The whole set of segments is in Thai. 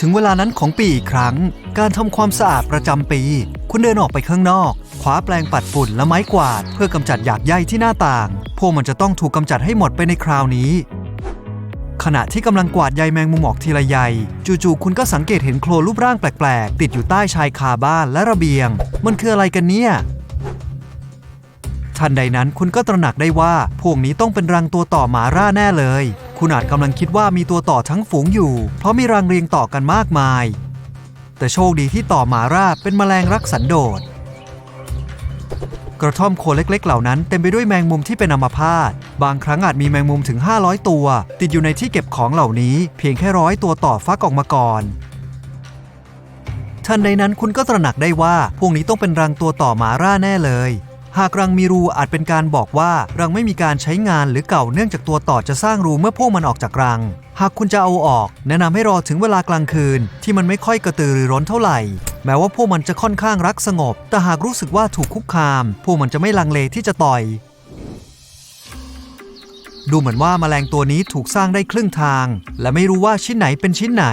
ถึงเวลานั้นของปีอีกครั้ง การทำความสะอาดประจำปี คุณเดินออกไปข้างนอกคว้าแปรงปัดฝุ่นและไม้กวาด เพื่อกำจัดหยากใยที่หน้าต่าง พวกมันจะต้องถูกกำจัดให้หมดไปในคราวนี้ ขณะที่กำลังกวาดใยแมงมุมออกทีละใย จู่ๆคุณก็สังเกตเห็นโคลรูปร่างแปลกๆ ติดอยู่ใต้ชายคาบ้านและระเบียง มันคืออะไรกันเนี่ยทันใดนั้นคุณก็ตระหนักได้ว่าพวกนี้ต้องเป็นรังตัวต่อหมาร่าแน่เลย คุณอาจกำลังคิดว่ามีตัวต่อทั้งฝูงอยู่ เพราะมีรังเรียงต่อกันมากมาย แต่โชคดีที่ต่อหมาร่าเป็นแมลงรักสันโดษ กระท่อมโคนเล็กๆ เหล่านั้นเต็มไปด้วยแมงมุมที่เป็นอัมพาต บางครั้งอาจมีแมงมุมถึง 500 ตัว ติดอยู่ในที่เก็บของเหล่านี้ เพียงแค่ร้อยตัวต่อฟักออกมาก่อนทันใดนั้นคุณก็ตระหนักได้ว่าพวกนี้ต้องเป็นรังตัวต่อหมาร่าแน่เลย หากรังมีรูอาจเป็นการบอกว่ารังไม่มีการใช้งานหรือเก่าเนื่องจากตัวต่อจะสร้างรูเมื่อพวกมันออกจากรัง หากคุณจะเอาออก แนะนำให้รอถึงเวลากลางคืน ที่มันไม่ค่อยกระตือรือร้นเท่าไหร่ แม้ว่าพวกมันจะค่อนข้างรักสงบ แต่หากรู้สึกว่าถูกคุกคาม พวกมันจะไม่ลังเลที่จะต่อย ดูเหมือนว่าแมลงตัวนี้ถูกสร้างได้ครึ่งทาง และไม่รู้ว่าชิ้นไหนเป็นชิ้นไหน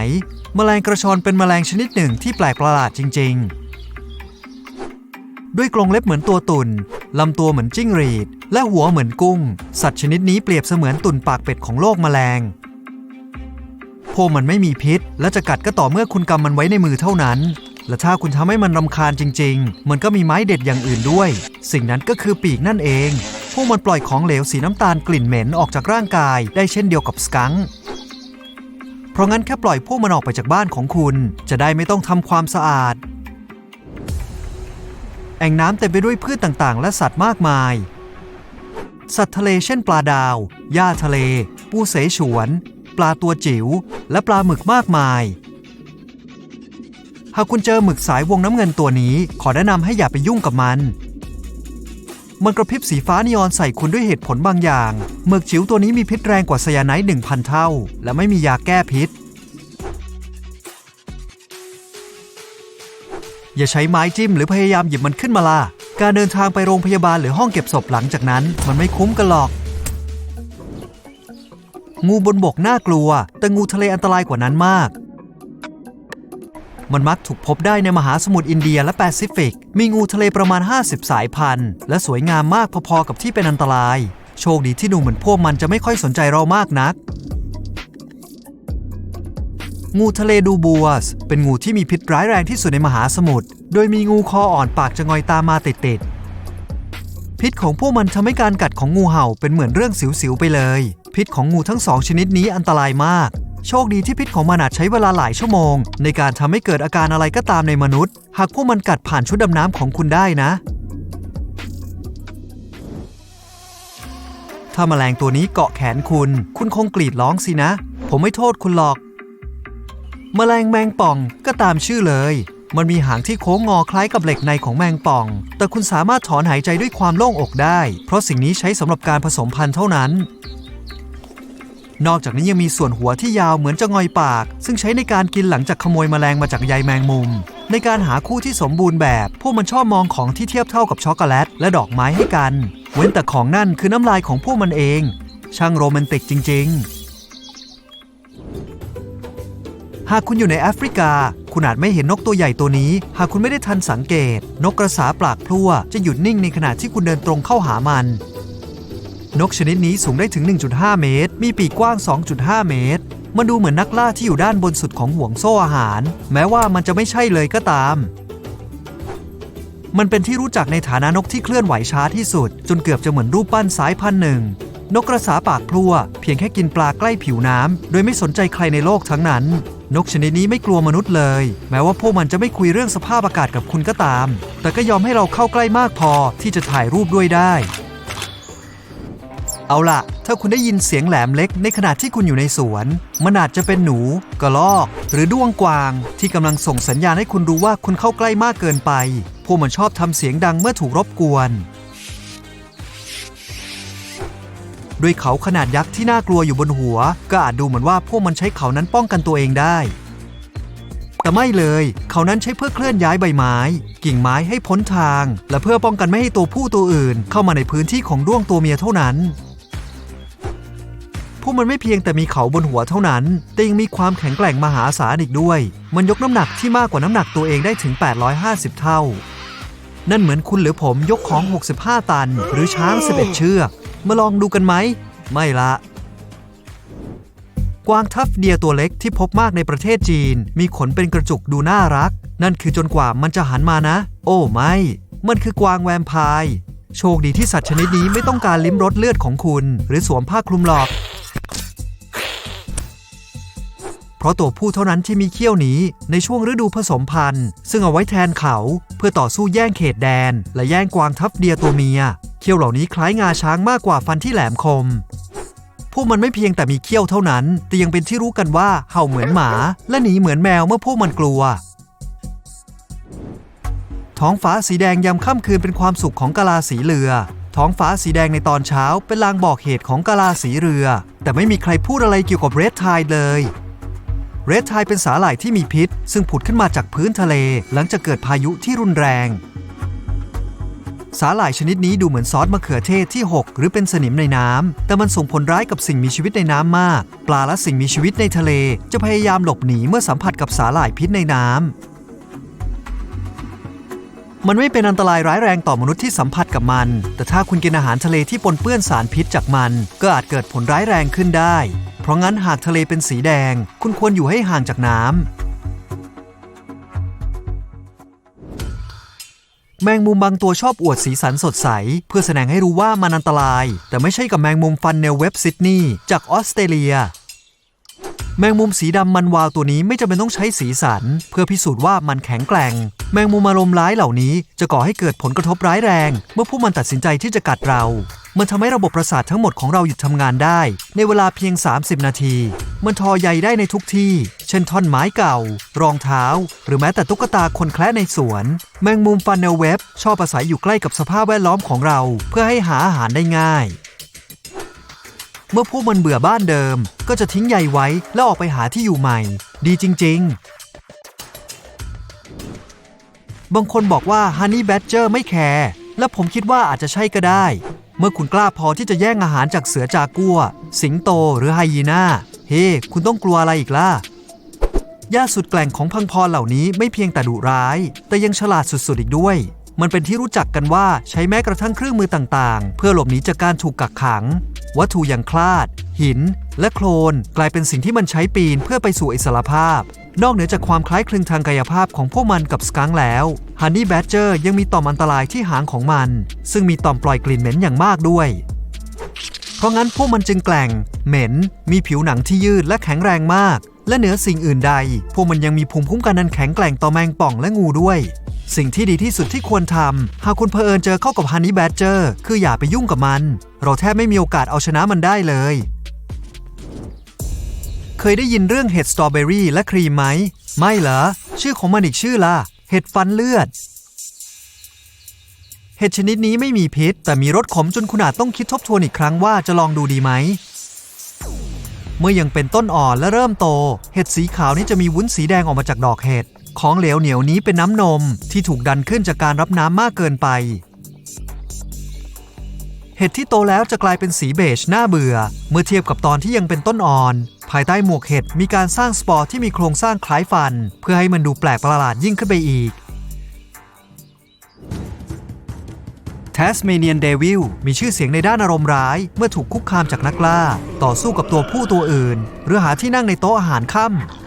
แมลงกระชอนเป็นแมลงชนิดหนึ่งที่แปลกประหลาดจริง ๆด้วยกรงเล็บเหมือนตัวตุ่น ลำตัวเหมือนจิ้งหรีด และหัวเหมือนกุ้ง สัตว์ชนิดนี้เปรียบเสมือนตุ่นปากเป็ดของโลกแมลง พวกมันไม่มีพิษ และจะกัดก็ต่อเมื่อคุณกำมันไว้ในมือเท่านั้น และถ้าคุณทำให้มันรำคาญจริง ๆ มันก็มีไม้เด็ดอย่างอื่นด้วย สิ่งนั้นก็คือปีกนั่นเอง พวกมันปล่อยของเหลวสีน้ำตาลกลิ่นเหม็นออกจากร่างกาย ได้เช่นเดียวกับสกังค์เพราะงั้นแค่ปล่อยพวกมันออกไปจากบ้านของคุณ จะได้ไม่ต้องทำความสะอาด แอ่งน้ำเต็มไปด้วยพืชต่างๆ และสัตว์มากมาย สัตว์ทะเลเช่นปลาดาวหญ้าทะเล ปูเสฉวน ปลาตัวจิ๋ว และปลาหมึกมากมาย หากคุณเจอหมึกสายวงน้ำเงินตัวนี้ ขอแนะนำให้อย่าไปยุ่งกับมันมันกระพริบสีฟ้านีออนใส่คุณด้วยเหตุผลบางอย่างหมึกจิ๋วตัวนี้มีพิษแรงกว่าไซยาไนด์1,000 เท่า และไม่มียาแก้พิษ อย่าใช้ไม้จิ้มหรือพยายามหยิบมันขึ้นมาล่ะ การเดินทางไปโรงพยาบาลหรือห้องเก็บศพหลังจากนั้น มันไม่คุ้มกันหรอก งูบนบกน่ากลัว แต่งูทะเลอันตรายกว่านั้นมาก มันมักถูกพบได้ในมหาสมุทรอินเดียและแปซิฟิก มีงูทะเลประมาณ 50 สายพันธุ์ และสวยงามมากพอๆกับที่เป็นอันตราย โชคดีที่ดูเหมือนพวกมันจะไม่ค่อยสนใจเรามากนัก งูทะเลดูบัวสเป็นงูที่มีพิษร้ายแรงที่สุดในมหาสมุทร โดยมีงูคออ่อนปากจะงอยตามมาติดๆ พิษของพวกมันทำให้การกัดของงูเห่าเป็นเหมือนเรื่องสิวๆไปเลย พิษของงูทั้งสองชนิดนี้อันตรายมาก โชคดีที่พิษของมันอาจใช้เวลาหลายชั่วโมง ในการทำให้เกิดอาการอะไรก็ตามในมนุษย์ หากพวกมันกัดผ่านชุดดำน้ำของคุณได้นะ ถ้าแมลงตัวนี้เกาะแขนคุณ คุณคงกรีดร้องสินะ ผมไม่โทษคุณหรอก แมลงแมงป่องก็ตามชื่อเลย มันมีหางที่โค้งงอคล้ายกับเหล็กในของแมงป่อง แต่คุณสามารถถอนหายใจด้วยความโล่งอกได้ เพราะสิ่งนี้ใช้สำหรับการผสมพันธุ์เท่านั้น นอกจากนี้ยังมีส่วนหัวที่ยาวเหมือนจะงอยปาก ซึ่งใช้ในการกินหลังจากขโมยแมลงมาจากใยแมงมุม ในการหาคู่ที่สมบูรณ์แบบ พวกมันชอบมองของที่เทียบเท่ากับช็อกโกแลตและดอกไม้ให้กัน เว้นแต่ของนั่นคือน้ำลายของพวกมันเอง ช่างโรแมนติกจริง ๆ หากคุณอยู่ในแอฟริกา คุณอาจไม่เห็นนกตัวใหญ่ตัวนี้ หากคุณไม่ได้ทันสังเกต นกกระสาปลากพลั่วจะหยุดนิ่งในขณะที่คุณเดินตรงเข้าหามัน นกชนิดนี้สูงได้ถึง 1.5 เมตร มีปีกกว้าง 2.5 เมตร มันดูเหมือนนักล่าที่อยู่ด้านบนสุดของห่วงโซ่อาหาร แม้ว่ามันจะไม่ใช่เลยก็ตาม มันเป็นที่รู้จักในฐานะนกที่เคลื่อนไหวช้าที่สุด จนเกือบจะเหมือนรูปปั้นสายพันธุ์หนึ่งนกกระสาปากพลั่วเพียงแค่กินปลาใกล้ผิวน้ำ โดยไม่สนใจใครในโลกทั้งนั้น นกชนิดนี้ไม่กลัวมนุษย์เลย แม้ว่าพวกมันจะไม่คุยเรื่องสภาพอากาศกับคุณก็ตาม แต่ก็ยอมให้เราเข้าใกล้มากพอที่จะถ่ายรูปด้วยได้ เอาล่ะ ถ้าคุณได้ยินเสียงแหลมเล็กในขณะที่คุณอยู่ในสวน มันอาจจะเป็นหนู กระรอก หรือด้วงกวาง ที่กำลังส่งสัญญาณให้คุณรู้ว่าคุณเข้าใกล้มากเกินไป พวกมันชอบทำเสียงดังเมื่อถูกรบกวน ด้วยเขาขนาดยักษ์ที่น่ากลัวอยู่บนหัว ก็อาจดูเหมือนว่าพวกมันใช้เขานั้นป้องกันตัวเองได้ แต่ไม่เลย เขานั้นใช้เพื่อเคลื่อนย้ายใบไม้ กิ่งไม้ให้พ้นทาง และเพื่อป้องกันไม่ให้ตัวผู้ตัวอื่น เข้ามาในพื้นที่ของด้วงตัวเมียเท่านั้นพวกมันไม่เพียงแต่มีเขาบนหัวเท่านั้น แต่ยังมีความแข็งแกร่งมหาศาลอีกด้วย มันยกน้ำหนักที่มากกว่าน้ำหนักตัวเองได้ถึง 850 เท่า นั่นเหมือนคุณหรือผมยกของ 65 ตัน หรือช้าง 11 เชือก มาลองดูกันไหม ไม่ละ กวางทัฟเดียตัวเล็กที่พบมากในประเทศจีน มีขนเป็นกระจุกดูน่ารัก นั่นคือจนกว่ามันจะหันมานะ โอ้ไม่ มันคือกวางแวมไพร์โชคดีที่สัตว์ชนิดนี้ไม่ต้องการลิ้มรสเลือดของคุณ หรือสวมผ้าคลุมหลอก เพราะตัวผู้เท่านั้นที่มีเขี้ยวหนีในช่วงฤดูผสมพันธุ์ ซึ่งเอาไว้แทนเขา เพื่อต่อสู้แย่งเขตแดน และแย่งกวางทัฟเดียตัวเมีย เขี้ยวเหล่านี้คล้ายงาช้างมากกว่าฟันที่แหลมคมพวกมันไม่เพียงแต่มีเขี้ยวเท่านั้น แต่ยังเป็นที่รู้กันว่าเห่าเหมือนหมา และหนีเหมือนแมวเมื่อพวกมันกลัว ท้องฟ้าสีแดงยามค่ำคืนเป็นความสุขของกะลาสีเรือ ท้องฟ้าสีแดงในตอนเช้าเป็นลางบอกเหตุของกะลาสีเรือ แต่ไม่มีใครพูดอะไรเกี่ยวกับเรดไทด์เลย เรดไทด์เป็นสาหร่ายที่มีพิษ ซึ่งผุดขึ้นมาจากพื้นทะเล หลังจากเกิดพายุที่รุนแรง สาหร่ายชนิดนี้ดูเหมือนซอสมะเขือเทศที่หกหรือเป็นสนิมในน้ำ แต่มันส่งผลร้ายกับสิ่งมีชีวิตในน้ำมาก ปลาและสิ่งมีชีวิตในทะเล จะพยายามหลบหนีเมื่อสัมผัสกับสาหร่ายพิษในน้ำมันไม่เป็นอันตรายร้ายแรงต่อมนุษย์ที่สัมผัสกับมัน แต่ถ้าคุณกินอาหารทะเลที่ปนเปื้อนสารพิษจากมัน ก็อาจเกิดผลร้ายแรงขึ้นได้ เพราะงั้นหากทะเลเป็นสีแดง คุณควรอยู่ให้ห่างจากน้ำแมงมุมบางตัวชอบอวดสีสันสดใส เพื่อแสดงให้รู้ว่ามันอันตราย แต่ไม่ใช่กับแมงมุมฟันเนลเว็บซิดนีย์จากออสเตรเลียแมงมุมสีดำมันวาวตัวนี้ไม่จำเป็นต้องใช้สีสัน เพื่อพิสูจน์ว่ามันแข็งแกร่ง แมงมุมอารมณ์ร้ายเหล่านี้จะก่อให้เกิดผลกระทบร้ายแรง เมื่อพวกมันตัดสินใจที่จะกัดเรา มันทำให้ระบบประสาททั้งหมดของเราหยุดทำงานได้ ในเวลาเพียง 30 นาที มันทอใยได้ในทุกที่ เช่นท่อนไม้เก่า รองเท้า หรือแม้แต่ตุ๊กตาคนแคระในสวน แมงมุมฟันเนลเว็บชอบอาศัยอยู่ใกล้กับสภาพแวดล้อมของเรา เพื่อให้หาอาหารได้ง่าย เมื่อพวกมันเบื่อบ้านเดิม ก็จะทิ้งใยไว้แล้วออกไปหาที่อยู่ใหม่ ดีจริง ๆ บางคนบอกว่า Honey Badger ไม่แคร์ และผมคิดว่าอาจจะใช่ก็ได้ เมื่อคุณกล้าพอที่จะแย่งอาหารจากเสือจากัว สิงโตหรือไฮยีน่า เฮ้คุณต้องกลัวอะไรอีกล่ะย่าสุดแกล่งของพังพรเหล่านี้ไม่เพียงแต่ดุร้าย แต่ยังฉลาดสุดๆอีกด้วย มันเป็นที่รู้จักกันว่าใช้แม้กระทั่งเครื่องมือต่างๆ เพื่อหลบหนีจากการถูกกักขัง วัตถุอย่างคลาด หิน และโคลนกลายเป็นสิ่งที่มันใช้ปีนเพื่อไปสู่อิสรภาพ นอกเหนือจากความคล้ายคลึงทางกายภาพของพวกมันกับสกังค์แล้วฮันนี่แบดเจอร์ยังมีต่อมอันตรายที่หางของมัน ซึ่งมีต่อมปล่อยกลิ่นเหม็นอย่างมากด้วย เพราะงั้นพวกมันจึงแกล่ง เหม็น มีผิวหนังที่ยืดและแข็งแรงมาก และเหนือสิ่งอื่นใด พวกมันยังมีภูมิคุ้มกันอันแข็งแกร่งต่อแมงป่องและงูด้วย สิ่งที่ดีที่สุดที่ควรทำหากคุณเผอิญเจอเข้ากับฮันนี่แบดเจอร์คืออย่าไปยุ่งกับมัน เราแทบไม่มีโอกาสเอาชนะมันได้เลย เคยได้ยินเรื่องเห็ดสตรอเบอรี่และครีมไหม ไม่เหรอ ชื่อของมันอีกชื่อล่ะ เห็ดฟันเลือด เห็ดชนิดนี้ไม่มีพิษ แต่มีรสขมจนคุณอาจต้องคิดทบทวนอีกครั้งว่าจะลองดูดีไหม เมื่อยังเป็นต้นอ่อนและเริ่มโต เห็ดสีขาวนี้จะมีวุ้นสีแดงออกมาจากดอกเห็ด ของเหลวเหนียวนี้เป็นน้ำนมที่ถูกดันขึ้นจากการรับน้ำมากเกินไป เห็ดที่โตแล้วจะกลายเป็นสีเบจน่าเบื่อ เมื่อเทียบกับตอนที่ยังเป็นต้นอ่อน ภายใต้หมวกเห็ดมีการสร้างสปอร์ที่มีโครงสร้างคล้ายฟัน เพื่อให้มันดูแปลกประหลาดยิ่งขึ้นไปอีกแทสเมเนียนเดวิลมีชื่อเสียงในด้านอารมณ์ร้าย เมื่อถูกคุกคามจากนักล่า ต่อสู้กับตัวผู้ตัวอื่น หรือหาที่นั่งในโต๊ะอาหารค่ำ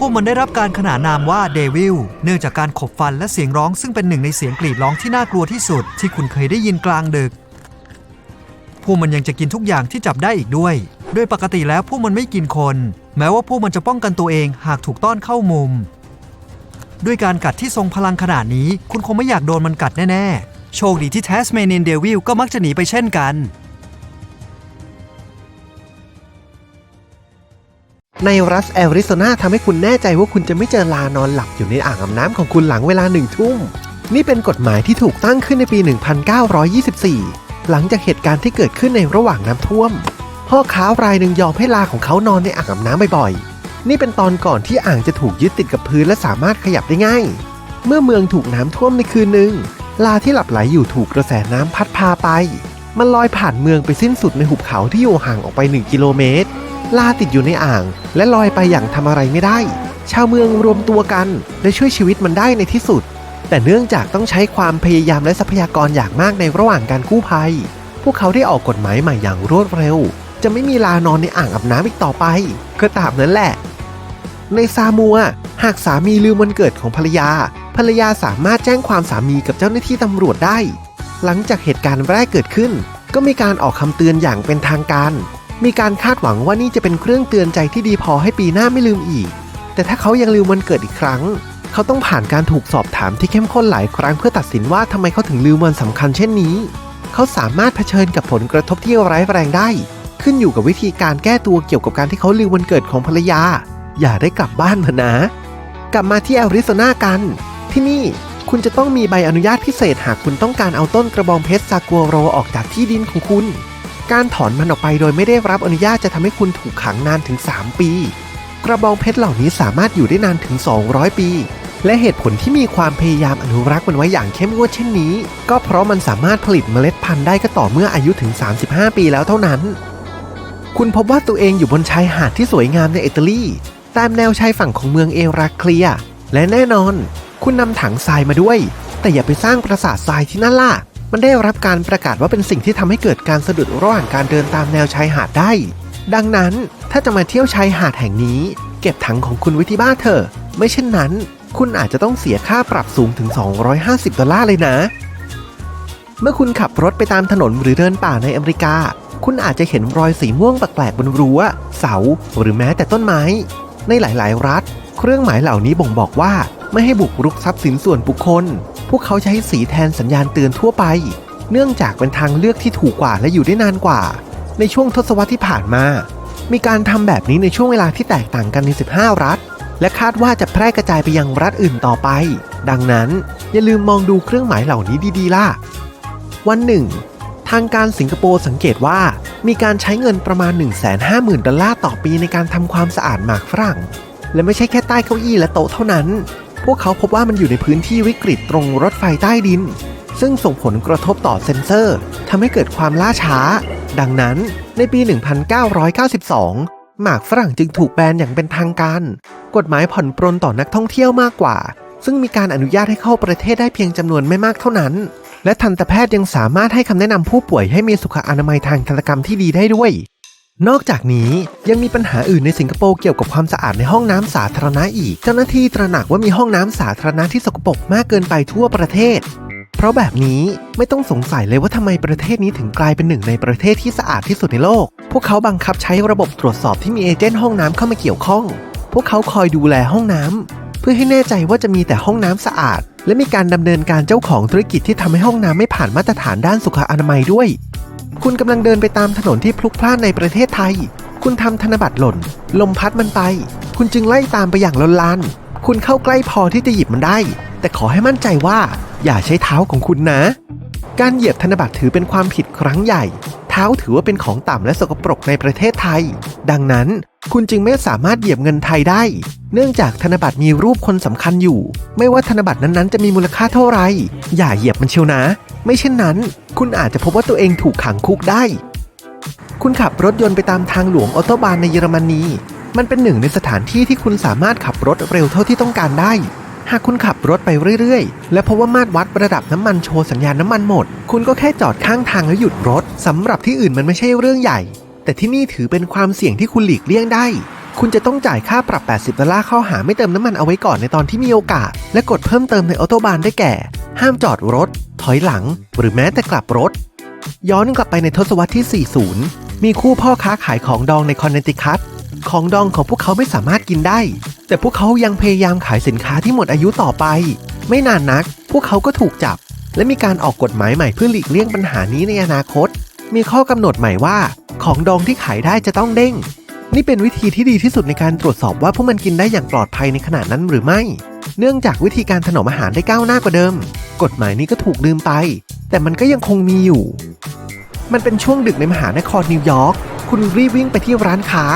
พวกมันได้รับการขนานนามว่าเดวิลเนื่องจากการขบฟันและเสียงร้องซึ่งเป็นหนึ่งในเสียงกรีดร้องที่น่ากลัวที่สุด ที่คุณเคยได้ยินกลางดึก พวกมันยังจะกินทุกอย่างที่จับได้อีกด้วย โดยปกติแล้วพวกมันไม่กินคน แม้ว่าพวกมันจะป้องกันตัวเองหากถูกต้อนเข้ามุม ด้วยการกัดที่ทรงพลังขนาดนี้ คุณคงไม่อยากโดนมันกัดแน่ๆ โชคดีที่แทสเมเนียนเดวิลก็มักจะหนีไปเช่นกัน ในรัฐแอริโซนาทำให้คุณแน่ใจว่าคุณจะไม่เจอลานอนหลับอยู่ในอ่างอาบน้ำของคุณหลังเวลาหนึ่งทุ่ม นี่เป็นกฎหมายที่ถูกตั้งขึ้นในปี 1924 หลังจากเหตุการณ์ที่เกิดขึ้นในระหว่างน้ำท่วม พ่อค้ารายหนึ่งยอมให้ลาของเขานอนในอ่างอาบน้ำบ่อยๆ นี่เป็นตอนก่อนที่อ่างจะถูกยึดติดกับพื้นและสามารถขยับได้ง่าย เมื่อเมืองถูกน้ำท่วมในคืนหนึ่งลาที่หลับไหลอยู่ถูกกระแสน้ำพัดพาไป มันลอยผ่านเมืองไปสิ้นสุดในหุบเขาที่อยู่ห่างออกไป 1 กิโลเมตรลาติดอยู่ในอ่าง และลอยไปอย่างทำอะไรไม่ได้ ชาวเมืองรวมตัวกันและช่วยชีวิตมันได้ในที่สุด แต่เนื่องจากต้องใช้ความพยายามและทรัพยากรอย่างมากในระหว่างการกู้ภัย พวกเขาได้ออกกฎหมายใหม่อย่างรวดเร็ว จะไม่มีลานอนในอ่างอาบน้ำอีกต่อไป ก็ตามนั้นแหละ ในซามัว หากสามีลืมวันเกิดของภรรยา ภรรยาสามารถแจ้งความสามีกับเจ้าหน้าที่ตำรวจได้ หลังจากเหตุการณ์แรกเกิดขึ้น ก็มีการออกคำเตือนอย่างเป็นทางการ มีการคาดหวังว่านี่จะเป็นเครื่องเตือนใจที่ดีพอให้ปีหน้าไม่ลืมอีก แต่ถ้าเขายังลืมวันเกิดอีกครั้ง เขาต้องผ่านการถูกสอบถามที่เข้มข้นหลายครั้งเพื่อตัดสินว่าทำไมเขาถึงลืมวันสำคัญเช่นนี้ เขาสามารถเผชิญกับผลกระทบที่ร้ายแรงได้ ขึ้นอยู่กับวิธีการแก้ตัวเกี่ยวกับการที่เขาลืมวันเกิดของภรรยา อย่าได้กลับบ้านมานะ กลับมาที่แอริโซนากัน ที่นี่ คุณจะต้องมีใบอนุญาตพิเศษหากคุณต้องการเอาต้นกระบองเพชรซากัวโรออกจากที่ดินของคุณ การถอนมันออกไปโดยไม่ได้รับอนุญาตจะทำให้คุณถูกขังนานถึง 3 ปี กระบองเพชรเหล่านี้สามารถอยู่ได้นานถึง 200 ปี และเหตุผลที่มีความพยายามอนุรักษ์มันไว้อย่างเข้มงวดเช่นนี้ ก็เพราะมันสามารถผลิตเมล็ดพันธุ์ได้ก็ต่อเมื่ออายุถึง 35 ปีแล้วเท่านั้น คุณพบว่าตัวเองอยู่บนชายหาดที่สวยงามในอิตาลีตามแนวชายฝั่งของเมืองเอราเคลีย และแน่นอน คุณนำถังทรายมาด้วย แต่อย่าไปสร้างปราสาททรายที่นั่นล่ะ มันได้รับการประกาศว่าเป็นสิ่งที่ทำให้เกิดการสะดุดระหว่างการเดินตามแนวชายหาดได้ ดังนั้นถ้าจะมาเที่ยวชายหาดแห่งนี้ เก็บถังของคุณไว้ที่บ้านเถอะ ไม่เช่นนั้น คุณอาจจะต้องเสียค่าปรับสูงถึง 250 ดอลลาร์เลยนะ เมื่อคุณขับรถไปตามถนนหรือเดินป่าในอเมริกา คุณอาจจะเห็นรอยสีม่วงแปลกๆบนรั้ว เสา หรือแม้แต่ต้นไม้ ในหลายๆ รัฐ เครื่องหมายเหล่านี้บ่งบอกว่า ไม่ให้บุกรุกทรัพย์สินส่วนบุคคล พวกเขาใช้สีแทนสัญญาณเตือนทั่วไป เนื่องจากเป็นทางเลือกที่ถูกกว่าและอยู่ได้นานกว่า ในช่วงทศวรรษที่ผ่านมา มีการทำแบบนี้ในช่วงเวลาที่แตกต่างกันใน 15 รัฐ และคาดว่าจะแพร่กระจายไปยังรัฐอื่นต่อไป ดังนั้นอย่าลืมมองดูเครื่องหมายเหล่านี้ดีๆล่ะ วันหนึ่ง ทางการสิงคโปร์สังเกตว่า มีการใช้เงินประมาณ 150,000 ดอลลาร์ต่อปีในการทำความสะอาดหมากฝรั่ง และไม่ใช่แค่ใต้เก้าอี้และโต๊ะเท่านั้น พวกเขาพบว่ามันอยู่ในพื้นที่วิกฤตตรงรถไฟใต้ดิน ซึ่งส่งผลกระทบต่อเซ็นเซอร์ทำให้เกิดความล่าช้า ดังนั้นในปี 1992 หมากฝรั่งจึงถูกแบนอย่างเป็นทางการ กฎหมายผ่อนปรนต่อนักท่องเที่ยวมากกว่า ซึ่งมีการอนุญาตให้เข้าประเทศได้เพียงจำนวนไม่มากเท่านั้น และทันตแพทย์ยังสามารถให้คำแนะนำผู้ป่วยให้มีสุขอนามัยทางทันตกรรมที่ดีได้ด้วย นอกจากนี้ยังมีปัญหาอื่นในสิงคโปร์เกี่ยวกับความสะอาดในห้องน้ำสาธารณะอีก เจ้าหน้าที่ตระหนักว่ามีห้องน้ำสาธารณะที่สกปรกมากเกินไปทั่วประเทศ เพราะแบบนี้ไม่ต้องสงสัยเลยว่าทำไมประเทศนี้ถึงกลายเป็นหนึ่งในประเทศที่สะอาดที่สุดในโลก พวกเขาบังคับใช้ระบบตรวจสอบที่มีเอเจนต์ห้องน้ำเข้ามาเกี่ยวข้อง พวกเขาคอยดูแลห้องน้ำเพื่อให้แน่ใจว่าจะมีแต่ห้องน้ำสะอาด และมีการดำเนินการเจ้าของธุรกิจที่ทำให้ห้องน้ำไม่ผ่านมาตรฐานด้านสุขอนามัยด้วย คุณกำลังเดินไปตามถนนที่พลุกพล่านในประเทศไทย คุณทำธนบัตรหล่น ลมพัดมันไป คุณจึงไล่ตามไปอย่างลนลาน คุณเข้าใกล้พอที่จะหยิบมันได้ แต่ขอให้มั่นใจว่า อย่าใช้เท้าของคุณนะ การเหยียบธนบัตรถือเป็นความผิดครั้งใหญ่ เท้าถือว่าเป็นของต่ำและสกปรกในประเทศไทย ดังนั้น คุณจึงไม่สามารถเหยียบเงินไทยได้ เนื่องจากธนบัตรมีรูปคนสำคัญอยู่ ไม่ว่าธนบัตรนั้นๆจะมีมูลค่าเท่าไหร่ อย่าเหยียบมันเชียวนะ ไม่เช่นนั้น คุณอาจจะพบว่าตัวเองถูกขังคุกได้ คุณขับรถยนต์ไปตามทางหลวงออโตบานในเยอรมนี มันเป็นหนึ่งในสถานที่ที่คุณสามารถขับรถเร็วเท่าที่ต้องการได้ หากคุณขับรถไปเรื่อยๆ และพบว่ามาตรวัดระดับน้ำมันโชว์สัญญาณน้ำมันหมด คุณก็แค่จอดข้างทางแล้วหยุดรถสำหรับที่อื่นมันไม่ใช่เรื่องใหญ่ แต่ที่นี่ถือเป็นความเสี่ยงที่คุณหลีกเลี่ยงได้ คุณจะต้องจ่ายค่าปรับ 80 ดอลลาร์เข้าหาไม่เติมน้ำมันเอาไว้ก่อนในตอนที่มีโอกาส และกดเพิ่มเติมในออโตบานได้แก่ ห้ามจอดรถ ถอยหลัง หรือแม้แต่กลับรถ ย้อนกลับไปในทศวรรษที่ 40 มีคู่พ่อค้าขายของดองในคอนเนติคัตของดองของพวกเขาไม่สามารถกินได้ แต่พวกเขายังพยายามขายสินค้าที่หมดอายุต่อไป ไม่นานนัก พวกเขาก็ถูกจับ และมีการออกกฎหมายใหม่เพื่อหลีกเลี่ยงปัญหานี้ในอนาคต มีข้อกำหนดใหม่ว่า ของดองที่ขายได้จะต้องเด้ง นี่เป็นวิธีที่ดีที่สุดในการตรวจสอบว่าพวกมันกินได้อย่างปลอดภัยในขณะนั้นหรือไม่ เนื่องจากวิธีการถนอมอาหารได้ก้าวหน้ากว่าเดิม กฎหมายนี้ก็ถูกลืมไป แต่มันก็ยังคงมีอยู่ มันเป็นช่วงดึกในมหานครนิวยอร์กคุณรีบวิ่งไปที่ร้านค้า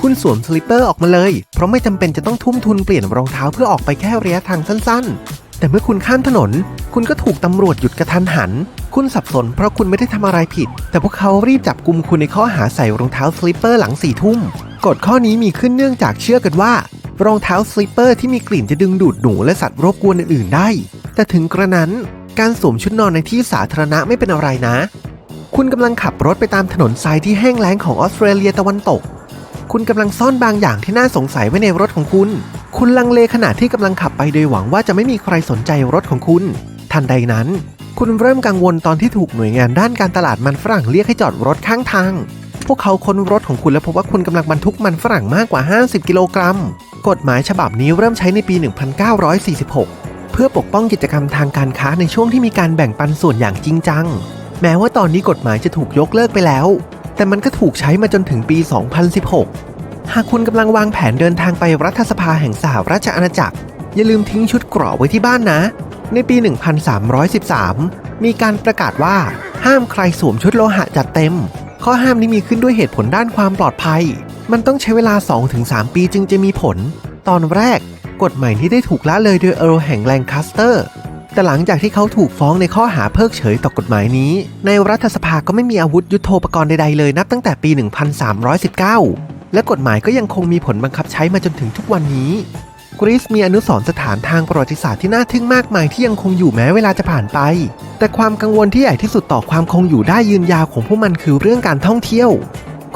คุณสวมสลิปเปอร์ออกมาเลย เพราะไม่จำเป็นจะต้องทุ่มทุนเปลี่ยนรองเท้าเพื่อออกไปแค่ระยะทางสั้นๆ แต่เมื่อคุณข้ามถนน คุณก็ถูกตำรวจหยุดกระทันหัน คุณสับสนเพราะคุณไม่ได้ทำอะไรผิด แต่พวกเขารีบจับกุมคุณในข้อหาใส่รองเท้าสลิปเปอร์หลังสี่ทุ่ม กฎข้อนี้มีขึ้นเนื่องจากเชื่อกันว่ารองเท้าสลิปเปอร์ที่มีกลิ่นจะดึงดูดหนูและสัตว์รบกวนอื่นๆได้ แต่ถึงกระนั้นการสวมชุดนอนในที่สาธารณะไม่เป็นอะไรนะ คุณกำลังขับรถไปตามถนนทรายที่แห้งแล้งของออสเตรเลียตะวันตก คุณกำลังซ่อนบางอย่างที่น่าสงสัยไว้ในรถของคุณ คุณลังเลขณะที่กำลังขับไปโดยหวังว่าจะไม่มีใครสนใจรถของคุณ ทันใดนั้น คุณเริ่มกังวลตอนที่ถูกหน่วยงานด้านการตลาดมันฝรั่งเรียกให้จอดรถข้างทาง พวกเขาค้นรถของคุณและพบว่าคุณกำลังบรรทุกมันฝรั่งมากกว่า 50 กิโลกรัม กฎหมายฉบับนี้เริ่มใช้ในปี 1946 เพื่อปกป้องกิจกรรมทางการค้าในช่วงที่มีการแบ่งปันส่วนอย่างจริงจัง แม้ว่าตอนนี้กฎหมายจะถูกยกเลิกไปแล้ว แต่มันก็ถูกใช้มาจนถึงปี 2016 หากคุณกำลังวางแผนเดินทางไปรัฐสภาแห่งสหราชอาณาจักร อย่าลืมทิ้งชุดเกราะไว้ที่บ้านนะ ในปี 1313 มีการประกาศว่าห้ามใครสวมชุดโลหะจัดเต็ม ข้อห้ามนี้มีขึ้นด้วยเหตุผลด้านความปลอดภัย มันต้องใช้เวลา 2-3 ปีจึงจะมีผล ตอนแรก กฎใหม่ที่ได้ถูกละเลยโดยเอรแห่งแลงคาสเตอร์ แต่หลังจากที่เขาถูกฟ้องในข้อหาเพิกเฉยต่อกฎหมายนี้ ในรัฐสภาก็ไม่มีอาวุธยุโทโธปกรณ์ใดๆเลยนับตั้งแต่ปี 1319 และกฎหมายก็ยังคงมีผลบังคับใช้มาจนถึงทุกวันนี้กรีซมีอนุสรณ์สถานทางประวัติศาสตร์ที่น่าทึ่งมากมายที่ยังคงอยู่แม้เวลาจะผ่านไป แต่ความกังวลที่ใหญ่ที่สุดต่อความคงอยู่ได้ยืนยาวของพวกมันคือเรื่องการท่องเที่ยว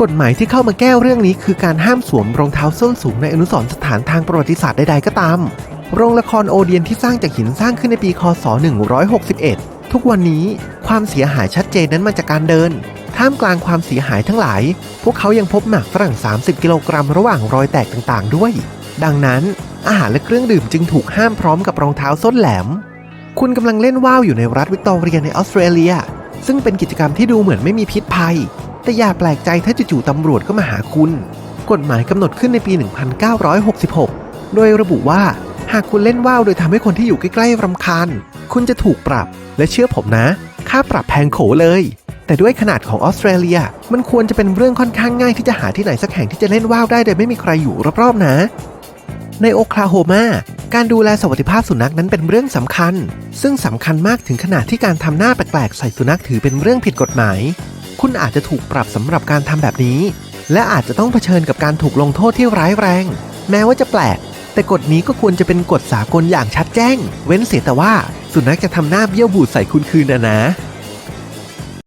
กฎหมายที่เข้ามาแก้เรื่องนี้คือการห้ามสวมรองเท้าส้นสูงในอนุสรณ์สถานทางประวัติศาสตร์ใดๆก็ตาม โรงละครโอเดียนที่สร้างจากหินสร้างขึ้นในปีคศ 161 ทุกวันนี้ความเสียหายชัดเจนนั้นมาจากการเดิน ท่ามกลางความเสียหายทั้งหลาย พวกเขายังพบหมากฝรั่ง 30 กิโลกรัมระหว่างรอยแตกต่างๆ ด้วย ดังนั้นอาหารและเครื่องดื่มจึงถูกห้ามพร้อมกับรองเท้าส้นแหลม คุณกำลังเล่นว่าวอยู่ในรัฐวิกตอเรียในออสเตรเลีย ซึ่งเป็นกิจกรรมที่ดูเหมือนไม่มีพิษภัย แต่อย่าแปลกใจถ้าจู่ๆตำรวจก็มาหาคุณ กฎหมายกำหนดขึ้นในปี 1966 โดยระบุว่าหากคุณเล่นว่าวโดยทำให้คนที่อยู่ใกล้ๆรำคาญ คุณจะถูกปรับ และเชื่อผมนะ ค่าปรับแพงโขเลย แต่ด้วยขนาดของออสเตรเลีย มันควรจะเป็นเรื่องค่อนข้างง่ายที่จะหาที่ไหนสักแห่งที่จะเล่นว่าวได้โดยไม่มีใครอยู่รอบๆนะ ในโอคลาโฮมาการดูแลสวัสดิภาพสุนัขนั้นเป็นเรื่องสำคัญ ซึ่งสำคัญมากถึงขนาดที่การทำหน้าแปลกๆใส่สุนัขถือเป็นเรื่องผิดกฎหมาย คุณอาจจะถูกปรับสำหรับการทำแบบนี้ และอาจจะต้องเผชิญกับการถูกลงโทษที่ร้ายแรง แม้ว่าจะแปลก แต่กฎนี้ก็ควรจะเป็นกฎสากลอย่างชัดแจ้ง เว้นเสียแต่ว่า สุนัขจะทำหน้าเบี้ยวบูดใส่คุณคืนนะนะ